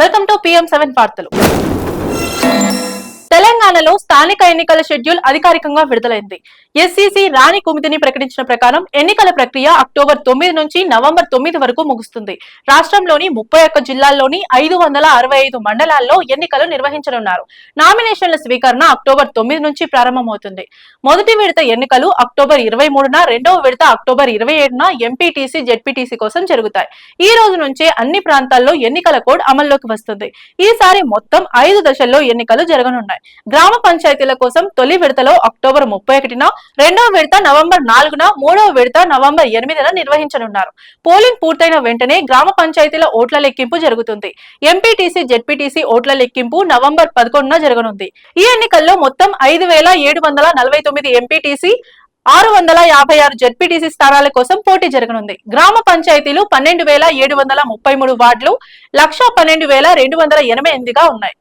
Welcome to PM seven వార్తలు. తెలంగాణలో స్థానిక ఎన్నికల షెడ్యూల్ అధికారికంగా విడుదలైంది. ఎస్సీసీ రాణి కుమితిని ప్రకటించిన ప్రకారం ఎన్నికల ప్రక్రియ అక్టోబర్ తొమ్మిది నుంచి నవంబర్ తొమ్మిది వరకు ముగుస్తుంది. రాష్ట్రంలోని ముప్పై ఒక్క జిల్లాల్లోని ఐదు వందల అరవై ఐదు మండలాల్లో ఎన్నికలు నిర్వహించనున్నారు. నామినేషన్ల స్వీకరణ అక్టోబర్ తొమ్మిది నుంచి ప్రారంభమవుతుంది. మొదటి విడత ఎన్నికలు అక్టోబర్ ఇరవై మూడున రెండవ విడత అక్టోబర్ ఇరవై ఏడున ఎంపీటీసీ జెడ్పీటీసీ కోసం జరుగుతాయి. ఈ రోజు నుంచే అన్ని ప్రాంతాల్లో ఎన్నికల కోడ్ అమల్లోకి వస్తుంది. ఈసారి మొత్తం ఐదు దశల్లో ఎన్నికలు జరగనున్నాయి. గ్రామ పంచాయతీల కోసం తొలి విడతలో అక్టోబర్ ముప్పై ఒకటిన రెండవ విడత నవంబర్ నాలుగున మూడవ విడత నవంబర్ ఎనిమిదిన నిర్వహించనున్నారు. పోలింగ్ పూర్తయిన వెంటనే గ్రామ పంచాయతీల ఓట్ల లెక్కింపు జరుగుతుంది. ఎంపీటీసీ జెడ్పీటీసీ ఓట్ల లెక్కింపు నవంబర్ పదకొండున జరగనుంది. ఈ ఎన్నికల్లో మొత్తం ఐదు వేల ఏడు వందల నలభై తొమ్మిది ఎంపీటీసీ ఆరు వందల యాభై ఆరు జెడ్పీటీసీ స్థానాల కోసం పోటీ జరగనుంది. గ్రామ పంచాయతీలు పన్నెండు వేల ఏడు వందల ముప్పై మూడు వార్డులు లక్ష పన్నెండు వేల రెండు వందల ఎనభై ఎనిమిదిగా ఉన్నాయి.